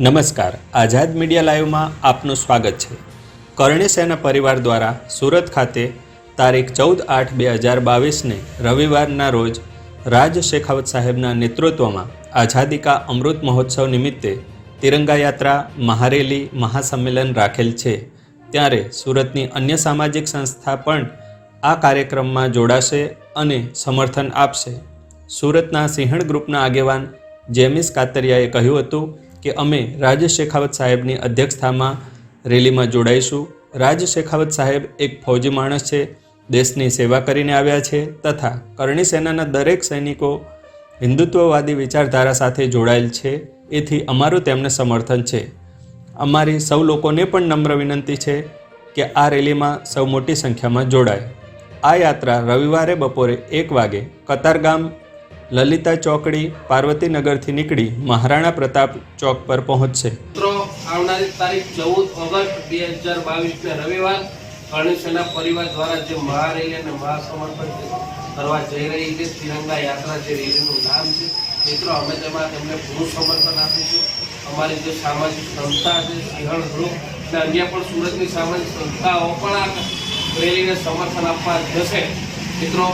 નમસ્કાર. આઝાદ મીડિયા લાઈવમાં આપનું સ્વાગત છે. કરણી સેના પરિવાર દ્વારા સુરત ખાતે તારીખ ચૌદ આઠ બે હજાર બાવીસને રવિવારના રોજ રાજ શેખાવત સાહેબના નેતૃત્વમાં આઝાદી કા અમૃત મહોત્સવ નિમિત્તે તિરંગા યાત્રા, મહારેલી, મહાસંમેલન રાખેલ છે. ત્યારે સુરતની અન્ય સામાજિક સંસ્થા પણ આ કાર્યક્રમમાં જોડાશે અને સમર્થન આપશે. સુરતના સિંહણ ગ્રુપના આગેવાન જેમિસ કાતરિયાએ કહ્યું હતું કે અમે રાજ શેખાવત સાહેબની અધ્યક્ષતામાં રેલીમાં જોડાઈશું. રાજ શેખાવત સાહેબ એક ફૌજી માણસ છે, દેશની સેવા કરીને આવ્યા છે તથા કરણી સેનાના દરેક સૈનિકો હિન્દુત્વવાદી વિચારધારા સાથે જોડાયેલ છે. એથી અમારું તેમને સમર્થન છે. અમારી સૌ લોકોને પણ નમ્ર વિનંતી છે કે આ રેલીમાં સૌ મોટી સંખ્યામાં જોડાય. આ યાત્રા રવિવારે બપોરે એક વાગે કતારગામ લલિતા ચોકડી પાર્વતીનગરથી નીકળી મહારાણા પ્રતાપ ચોક પર પહોંચશે. મિત્રો, આવનારી તારીખ ચૌદ ઓગસ્ટ બે હજાર બાવીસને રવિવાર કરણી પરિવાર દ્વારા જે મહારેલી અને મહાસમર્પણ કરવા જઈ રહી છે, તિરંગા યાત્રા જે રેલીનું નામ છે, મિત્રો, અમે તેમાં તેમને પૂરું સમર્થન આપીશું અમારી જે સામાજિક સંસ્થા છે, સિંહણ ગ્રુપ અને અન્ય પણ સુરતની સામાજિક સંસ્થાઓ પણ આ રેલીને સમર્થન આપવા જશે. મિત્રો,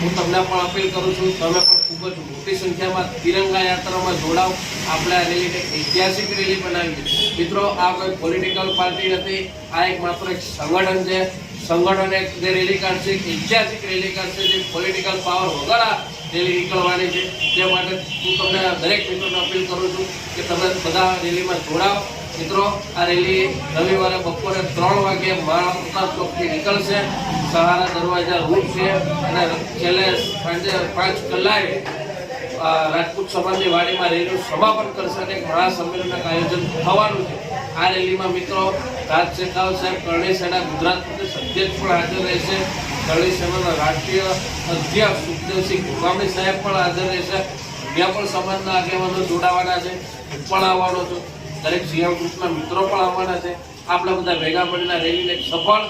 હું તમને પણ અપીલ કરું છું, તમે પણ ખૂબ જ મોટી સંખ્યામાં તિરંગા યાત્રામાં જોડાવ આપણે આ રેલીને ઐતિહાસિક રેલી બનાવી મિત્રો, આ કોઈ પોલિટિકલ પાર્ટી નથી, આ એક માત્ર એક સંગઠન છે. સંગઠન એક જે રેલી કાઢશે ઐતિહાસિક રેલી કાઢશે, જે પોલિટિકલ પાવર વગર રેલી નીકળવાની છે. તે માટે હું તમને દરેક મિત્રોને અપીલ કરું છું કે તમે બધા રેલીમાં જોડાઓ મિત્રો, આ રેલી રવિવારે બપોરે ત્રણ વાગે માણસના ચોકથી નીકળશે. સહારા દરવાજા રૂટ છે અને છેલ્લે સાંજે પાંચ કલાકે રાજપૂત સમાજની વાડીમાં રેલીનું સમાપન કરશે અને મહાસંમેલનનું આયોજન થવાનું છે. આ રેલીમાં મિત્રો, રાજ શેખાવત સાહેબ, કરણી સેના, ગુજરાત પ્રદેશ અધ્યક્ષ પણ હાજર રહેશે. કરણી સેનાના રાષ્ટ્રીય અધ્યક્ષ સુખદેવસિંહ ગોસ્વામી સાહેબ પણ હાજર રહેશે. ત્યાં પણ સમાજના આગેવાનો જોડાવાના છે. હું પણ આવવાનો છું. દરેક સીએમ ગ્રુપના મિત્રો પણ આવવાના છે. આપણા બધા ભેગા મળીને રેલીને સફળ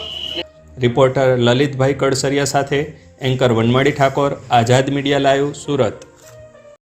રિપોર્ટર લલિતભાઈ કડસરિયા સાથે anchor Vanmali Thakor, Azad media live, Surat.